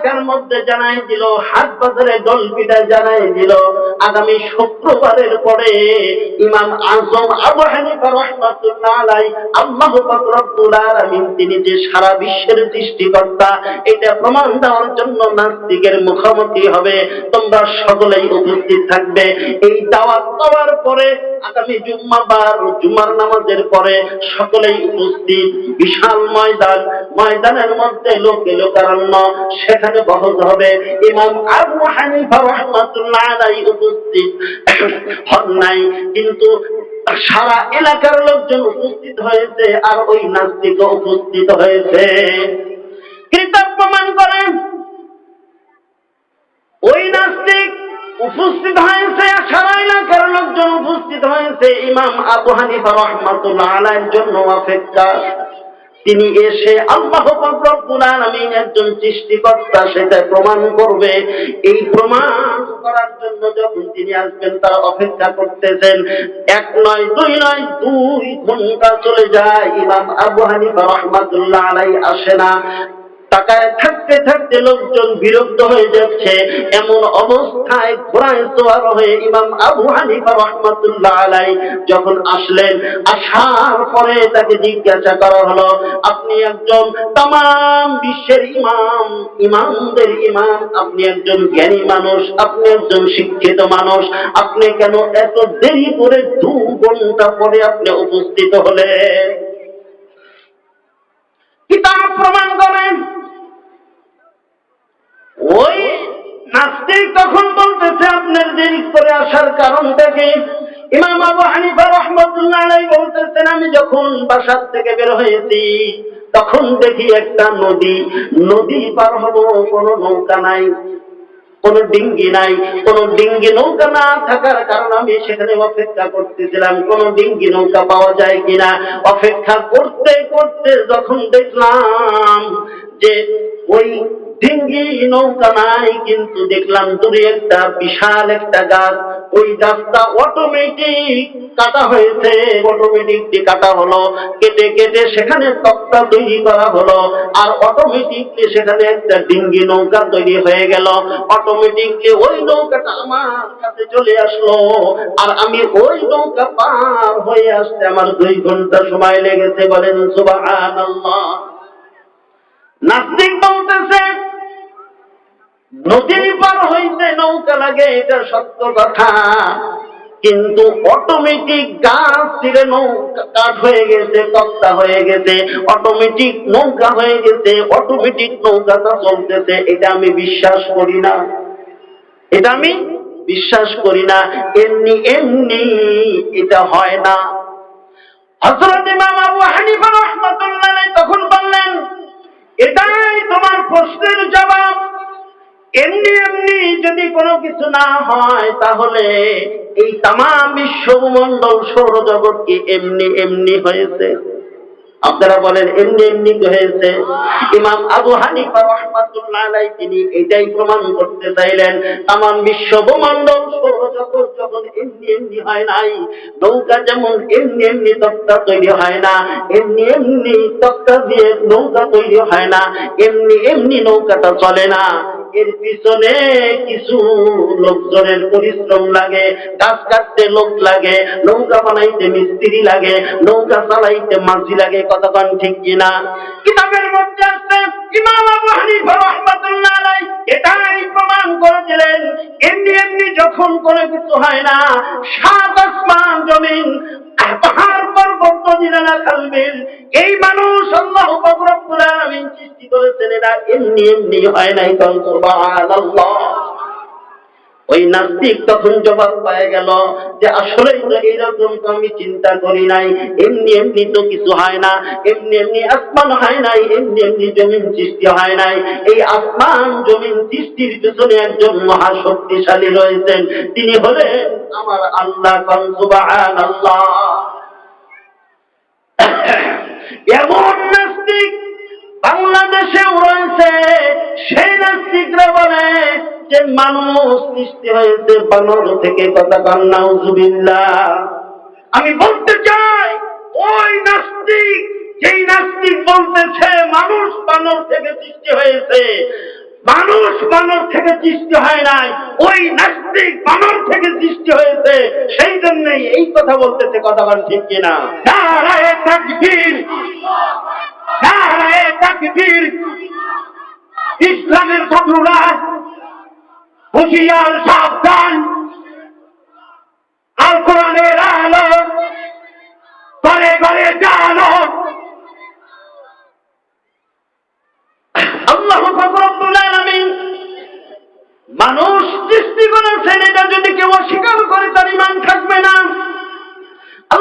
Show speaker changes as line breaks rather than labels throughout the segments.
এলাকার মধ্যে জানাই দিল হাট বাজারে ডলপিটা জানাই দিল। আগামী শুক্রবারের পরে ইমাম আজম আবু হানিফা রহমাতুল্লাহ আল্লাহ পাক আলামিন তিনি যে সারা বিশ্বের সৃষ্টিকর্তা, এটা প্রমাণ দেওয়ার জন্য নাস্তিকের মুখোমুখি হবে। তোমরা সকলেই উপস্থিত থাকবে। এই দাওয়াত দেওয়ার পরে আগামী জুম্মাবার জুমার নামাজের পরে সকলেই উপস্থিত। বিশাল ময়দান, ময়দানের মধ্যে লোকে লোকারণ্য, সেখানে বহজ হবে ইমাম আবু হানিফা রহমাতুল্লাহ আলাই উপস্থিত। হন নাই কিন্তু সারা এলাকার লোকজন উপস্থিত হয়েছে আর ওই নাস্তিক উপস্থিত হয়েছে। কিতাব প্রমাণ করেন, ওই নাস্তিক উপস্থিত হয়েছে সারা এলাকার লোকজন উপস্থিত হয়েছে। ইমাম আবু হানিফা রহমাতুল্লাহ আলাইয়ের জন্য অপেক্ষা। তিনি এসে আল্লাহ আলামিন একজন সৃষ্টিকর্তা, সেটা প্রমাণ করবে। এই প্রমাণ করার জন্য যখন তিনি আসবেন, তারা অপেক্ষা করতেছেন। এক নয়, দুই নয়, দুই ঘণ্টা চলে যায়। ইমাম আবু হানিফা রহমাতুল্লাহ আলাই আসে না। থাকতে থাকতে লোকজন বিরক্ত হয়ে যাচ্ছে। এমন অবস্থায় ঘোড়ায় সোয়ার হয়ে ইমাম আবু হানিফা আলাই যখন আসলেন, আসার পরে তাকে জিজ্ঞাসা করা হলো, আপনি একজন তাম বিশ্বের ইমাম, ইমামদের ইমাম, আপনি একজন জ্ঞানী মানুষ, আপনি একজন শিক্ষিত মানুষ, আপনি কেন এত দেরি করে দু ঘণ্টা পরে আপনি উপস্থিত হলেন? কিতাব প্রমাণ করেন ওই নাস্তিক তখন বলতেছে, আপনার দেরি করে আসার কারণটা কি ইমাম আবু হানিফা রহমতুল্লাহ বলতেছেন, আমি যখন বাসার থেকে বের হয়েছি, তখন দেখি একটা নদী। নদী পার হব, কোনো নৌকা নাই, কোন ডিঙ্গি নাই। কোন ডিঙ্গি নৌকা না থাকার কারণে আমি সেখানে অপেক্ষা করতেছিলাম, কোন ডিঙ্গি নৌকা পাওয়া যায় কিনা। অপেক্ষা করতে করতে যখন দেখলাম যে ওই ডিঙ্গি নৌকা নাই, কিন্তু দেখলাম দূরে একটা বিশাল একটা গাছ। ওই গাছটা অটোমেটিক কাটা হয়েছে অটোমেটিক কাটা হলো। কেটে কেটে সেখানে তক্তা তৈরি করা হলো। আর অটোমেটিকলি সেখানে একটা ডিঙ্গি নৌকা তৈরি হয়ে গেল। অটোমেটিকলি ওই নৌকাটা আমার কাছে চলে আসলো। আর আমি ওই নৌকা পার হয়ে আসতে আমার দুই ঘণ্টা সময় লেগেছে। বলেন সুবাহ নাস্তিক নদী পার হইতে নৌকা লাগে, এটা সত্য কথা। কিন্তু অটোমেটিক গাছ ছিঁড়ে নৌকা কাঠ হয়ে গেছে, তক্তা হয়ে গেছে অটোমেটিক নৌকা হয়ে গেছে অটোমেটিক নৌকাটা চলতেছে। এটা আমি বিশ্বাস করি না। এটা আমি বিশ্বাস করি না। এমনি এমনি এটা হয় না। হজরত ইমাম আবু হানিফা রহমতুল্লাহ তখন বললেন, এটাই তোমার প্রশ্নের জবাব এমনি এমনি যদি কোনো কিছু না হয়, তাহলে এই তাম বিশ্বমন্ডল সৌরজগৎ কি এমনি এমনি হয়েছে। আপনারা বলেন, এমনি এমনি হয়েছে। ইমাম আবু হানিফা রহমাতুল্লাহ তিনি এটাই প্রমাণ করতে চাইলেন তাম বিশ্ব ব্রহ্মাণ্ডল সৌরজগৎ যখন এমনি এমনি হয় নাই, নৌকা যেমন এমনি এমনি তক্তা তৈরি হয় না, এমনি এমনি তক্তা দিয়ে নৌকা তৈরি হয় না, এমনি এমনি নৌকাটা চলে না। এর পিছনে কিছু লোকজনের পরিশ্রম লাগে, গাছ কাটতে লোক লাগে, নৌকা বানাইতে মিস্ত্রি লাগে, নৌকা চালাইতে মাঝি লাগে কতক্ষণ ঠিক কিনা? কিতাবের মধ্যে আছে, ইমাম আবু হানিফা এটাই প্রমাণ করে দিলেন, এমনি এমনি যখন কোনো কিছু হয় না, সাত আসমান জমিন, পাহাড় পর্বত নদীরা খালবিল, এই মানুষ আল্লাহ রব্বুল ওই নাস্তিক তখন জবাব পায় গেল যে আসলে এইরকম তো আমি চিন্তা করি নাই, এমনি এমনি তো কিছু হয় না, এমনি এমনি আসমান হয় নাই, এমনি এমনি জমিন সৃষ্টি হয় নাই। এই আসমান জমিন সৃষ্টির একজন রয়েছেন, তিনি হলেন আমার আল্লাহ আল্লাহ যে মানুষ সৃষ্টি হয়েছে বানর থেকে কথা কান্নাউজুবিল্লা আমি বলতে চাই, ওই নাস্তিক, যেই নাস্তিক বলতেছে, মানুষ বানর থেকে সৃষ্টি হয়েছে। মানুষ বানর থেকে সৃষ্টি হয় নাই, ওই নাস্তিক বানর থেকে সৃষ্টি হয়েছে। সেই জন্যই এই কথা বলতেছে, কথা বল ঠিক কিনা?
নারায়ে তাকবীর নারায়ে তাকবীর। ইসলামের শত্রুরা হুঁশিয়ার সাবধান। আল কোরআনের আলো ঘরে ঘরে জানো।
মানুষ সৃষ্টি করেছেন, এটা যদি কেউ অস্বীকার করে, তার ইমান থাকবে না।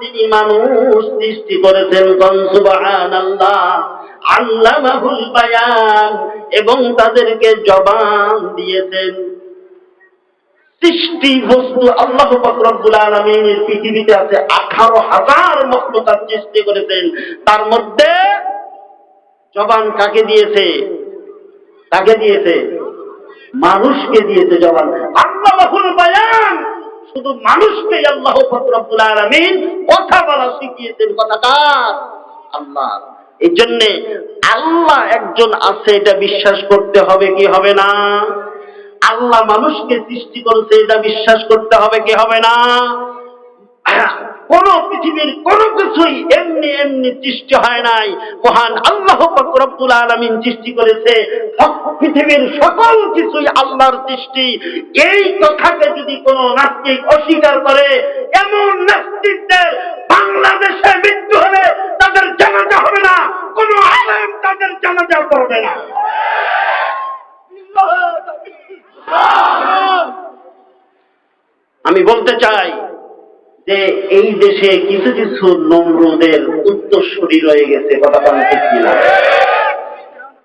তিনি মানুষ সৃষ্টি করেছেন আল্লামাহুল বায়ান এবং তাদেরকে জবান দিয়েছেন। সৃষ্টি বস্তু আল্লাহ রব্বুল আলমিনের পৃথিবীতে আছে আঠারো হাজার মখলুকাত সৃষ্টি করেছেন। তার মধ্যে জবান কাকে দিয়েছে? কাকে দিয়েছে? মানুষকে দিয়েছে জবান। আল্লাহুল বায়ান শুধু মানুষকে আল্লাহ ফতরাবুল আলমিন কথা বলা শিখিয়েছেন কথাটা। আল্লাহ, এই জন্যে আল্লাহ একজন আছে, এটা বিশ্বাস করতে হবে, কি হবে না? আল্লাহ মানুষকে সৃষ্টি করেছে, এটা বিশ্বাস করতে হবে, কি হবে না? কোন পৃথিবীর কোন কিছুই এমনি এমনি সৃষ্টি হয় নাই। মহান আল্লাহ পাক রব্বুল আলামিন সৃষ্টি করেছে। পৃথিবীর সকল কিছুই আল্লাহর সৃষ্টি। এই কথাকে যদি কোন নাস্তিক অস্বীকার করে, এমন নাস্তিকদের বাংলাদেশে মৃত্যু হলে তাদের জানাজা হবে না, কোন আলেম তাদের জানাজা করবে না। আমি বলতে চাই যে এই দেশে কিছু কিছু নম্রদের উত্তরসূরি রয়ে গেছে কথা বলতে